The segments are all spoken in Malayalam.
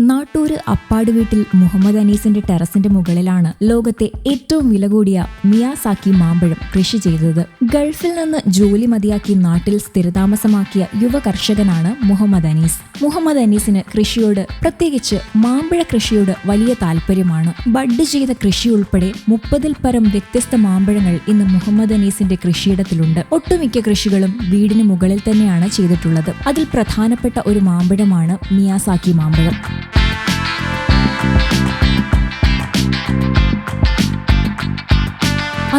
നാട്ടൂര് അപ്പാട് വീട്ടിൽ മുഹമ്മദ് അനീസിന്റെ ടെറസിന്റെ മുകളിലാണ് ലോകത്തെ ഏറ്റവും വില കൂടിയ മിയാസാക്കി മാമ്പഴം കൃഷി ചെയ്തത്. ഗൾഫിൽ നിന്ന് ജോലി മതിയാക്കി നാട്ടിൽ സ്ഥിരതാമസമാക്കിയ യുവ കർഷകനാണ് മുഹമ്മദ് അനീസ്. മുഹമ്മദ് അനീസിന് കൃഷിയോട് പ്രത്യേകിച്ച് മാമ്പഴ കൃഷിയോട് വലിയ താല്പര്യമാണ്. ബഡ് ചെയ്ത കൃഷി ഉൾപ്പെടെ മുപ്പതിൽ പരം വ്യത്യസ്ത മാമ്പഴങ്ങൾ ഇന്ന് മുഹമ്മദ് അനീസിന്റെ കൃഷിയിടത്തിലുണ്ട്. ഒട്ടുമിക്ക കൃഷികളും വീടിന് മുകളിൽ തന്നെയാണ് ചെയ്തിട്ടുള്ളത്. അതിൽ പ്രധാനപ്പെട്ട ഒരു മാമ്പഴമാണ് മിയാസാക്കി മാമ്പഴം. Thank you.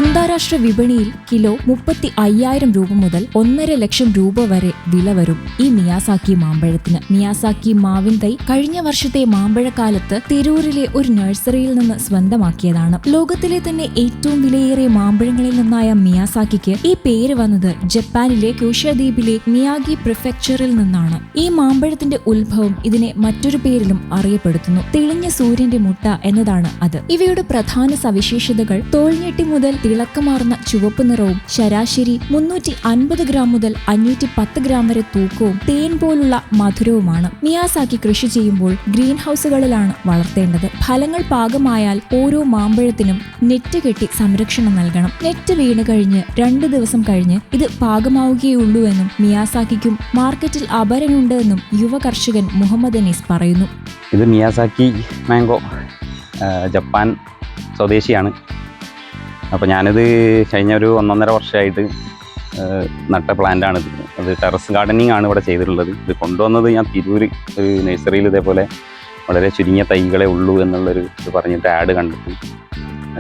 അന്താരാഷ്ട്ര വിപണിയിൽ കിലോ മുപ്പത്തി അയ്യായിരം രൂപ മുതൽ ഒന്നര ലക്ഷം രൂപ വരെ വില വരും ഈ മിയാസാക്കി മാമ്പഴത്തിന്. മിയാസാക്കി മാവിൻ തൈ കഴിഞ്ഞ വർഷത്തെ മാമ്പഴക്കാലത്ത് തിരൂരിലെ ഒരു നഴ്സറിയിൽ നിന്ന് സ്വന്തമാക്കിയതാണ്. ലോകത്തിലെ തന്നെ ഏറ്റവും വിലയേറിയ മാമ്പഴങ്ങളിൽ നിന്നായ മിയാസാക്കിക്ക് ഈ പേര് വന്നത് ജപ്പാനിലെ ക്യൂഷദ്വീപിലെ മിയാഗി പ്രിഫെക്ചറിൽ നിന്നാണ്. ഈ മാമ്പഴത്തിന്റെ ഉത്ഭവം ഇതിനെ മറ്റൊരു പേരിലും അറിയപ്പെടുത്തുന്നു. തെളിഞ്ഞ സൂര്യന്റെ മുട്ട എന്നതാണ് അത്. ഇവയുടെ പ്രധാന സവിശേഷതകൾ തോൾഞ്ഞെട്ടി മുതൽ തിളക്കമാർന്ന ചുവപ്പ് നിറവും ശരാശരി മുന്നൂറ്റി അൻപത് ഗ്രാം മുതൽ അഞ്ഞൂറ്റി പത്ത് ഗ്രാം വരെ തൂക്കവും തേൻ പോലുള്ള മധുരവുമാണ്. മിയാസാക്കി കൃഷി ചെയ്യുമ്പോൾ ഗ്രീൻ ഹൗസുകളിലാണ് വളർത്തേണ്ടത്. ഫലങ്ങൾ പാകമായാൽ ഓരോ മാമ്പഴത്തിനും നെറ്റ് കെട്ടി സംരക്ഷണം നൽകണം. നെറ്റ് വീണ് കഴിഞ്ഞ് രണ്ട് ദിവസം കഴിഞ്ഞ് ഇത് പാകമാവുകയുള്ളൂ എന്നും മിയാസാക്കിക്കും മാർക്കറ്റിൽ അപരനുണ്ട് എന്നും യുവ കർഷകൻ മുഹമ്മദ് അനീസ് പറയുന്നു. ഇത് മിയാസാക്കി മാംഗോ ജപ്പാൻ സ്വദേശിയാണ്. അപ്പോൾ ഞാനിത് കഴിഞ്ഞ ഒരു ഒന്നൊന്നര വർഷമായിട്ട് നട്ട ഇത്. അത് ടെറസ് ഗാർഡനിങ് ആണ് ഇവിടെ ചെയ്തിട്ടുള്ളത്. ഇത് കൊണ്ടുവന്നത് ഞാൻ തിരൂർ ഒരു നഴ്സറിയിൽ ഇതേപോലെ വളരെ ചുരുങ്ങിയ തൈകളെ ഉള്ളൂ എന്നുള്ളൊരു ഇത് പറഞ്ഞിട്ട് ആഡ് കണ്ടിട്ട്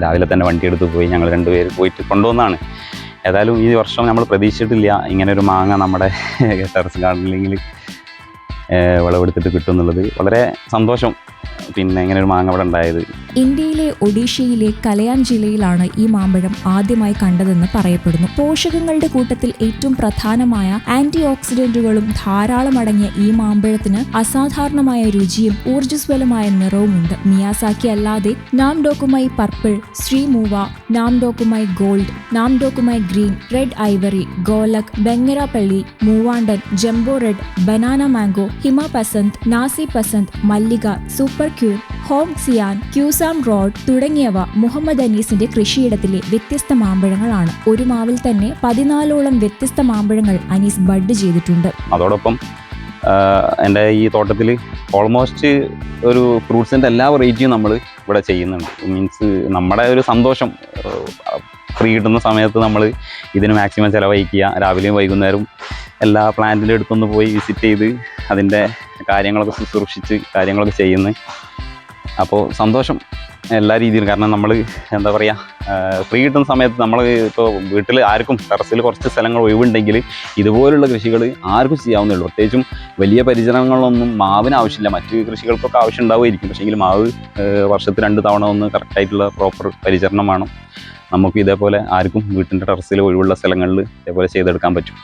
രാവിലെ തന്നെ വണ്ടി എടുത്ത് പോയി ഞങ്ങൾ രണ്ടുപേർ പോയിട്ട് കൊണ്ടുവന്നാണ് ഏതായാലും ഈ വർഷം നമ്മൾ പ്രതീക്ഷിച്ചിട്ടില്ല ഇങ്ങനെ ഒരു മാങ്ങ നമ്മുടെ ടെറസ് ഗാർഡനിങ്ങിൽ വിളവെടുത്തിട്ട് കിട്ടും എന്നുള്ളത്. വളരെ സന്തോഷം. പിന്നെ ഇങ്ങനെ ഒരു മാങ്ങ ഇവിടെ ഉണ്ടായത്. ഇന്ത്യയിലെ ഒഡീഷയിലെ കലയാൻ ജില്ലയിലാണ് ഈ മാമ്പഴം ആദ്യമായി കണ്ടതെന്ന് പറയപ്പെടുന്നു. പോഷകങ്ങളുടെ കൂട്ടത്തിൽ ഏറ്റവും പ്രധാനമായ ആന്റി ഓക്സിഡന്റുകളും ധാരാളം അടങ്ങിയ ഈ മാമ്പഴത്തിന് അസാധാരണമായ രുചിയും ഊർജസ്വലമായ നിറവുമുണ്ട്. മിയാസാക്കി അല്ലാതെ നാം ഡോക്കുമായി purple ശ്രീമൂവ Nam Dok Mai gold Nam Dok Mai green red ivory Golek Banganapalli Moovandan jumbo red banana mango Hima Pasand Nazi Pasand Mallika super ക്യൂർ ഹോം സിയാൻ ക്യൂസാം റോഡ് തുടങ്ങിയവ മുഹമ്മദ് അനീസിന്റെ കൃഷിയിടത്തിലെ വ്യത്യസ്ത മാമ്പഴങ്ങളാണ്. ഒരു മാവിൽ തന്നെ പതിനാലോളം വ്യത്യസ്ത മാമ്പഴങ്ങൾ അനീസ് ബഡ് ചെയ്തിട്ടുണ്ട്. അതോടൊപ്പം എന്റെ ഈ തോട്ടത്തിൽ ഓൾമോസ്റ്റ് ഒരു ഫ്രൂട്ട്സിന്റെ എല്ലാ വെറൈറ്റിയും നമ്മൾ ഇവിടെ ചെയ്യുന്നുണ്ട്. മീൻസ് നമ്മുടെ ഒരു സന്തോഷം ഫ്രീ കിട്ടുന്ന സമയത്ത് നമ്മൾ ഇതിന് മാക്സിമം ചിലവഴിക്കുക. രാവിലെയും വൈകുന്നേരവും എല്ലാ പ്ലാന്റിന്റെ അടുത്തൊന്ന് പോയി വിസിറ്റ് ചെയ്ത് അതിന്റെ കാര്യങ്ങളൊക്കെ ശുശ്രൂഷിച്ച് കാര്യങ്ങളൊക്കെ ചെയ്യുന്നു അപ്പോൾ സന്തോഷം എല്ലാ രീതിയിലും. കാരണം നമ്മൾ എന്താ പറയുക ഫ്രീ കിട്ടുന്ന സമയത്ത് നമ്മൾ ഇപ്പോൾ വീട്ടിൽ ആർക്കും ടെറസിൽ കുറച്ച് സ്ഥലങ്ങൾ ഒഴിവുണ്ടെങ്കിൽ ഇതുപോലുള്ള കൃഷികൾ ആർക്കും ചെയ്യാവുന്നേ ഉള്ളൂ. പ്രത്യേകിച്ചും വലിയ പരിചരണങ്ങളൊന്നും മാവിന് ആവശ്യമില്ല. മറ്റ് കൃഷികൾക്കൊക്കെ ആവശ്യം ഉണ്ടാവുമായിരിക്കും. പക്ഷേങ്കിൽ മാവ് വർഷത്തിൽ രണ്ട് തവണ ഒന്ന് കറക്റ്റായിട്ടുള്ള പ്രോപ്പർ പരിചരണം വേണം. നമുക്ക് ഇതേപോലെ ആർക്കും വീട്ടിന്റെ ടെറസിൽ ഒഴിവുള്ള സ്ഥലങ്ങളിൽ ഇതേപോലെ ചെയ്തെടുക്കാൻ പറ്റും.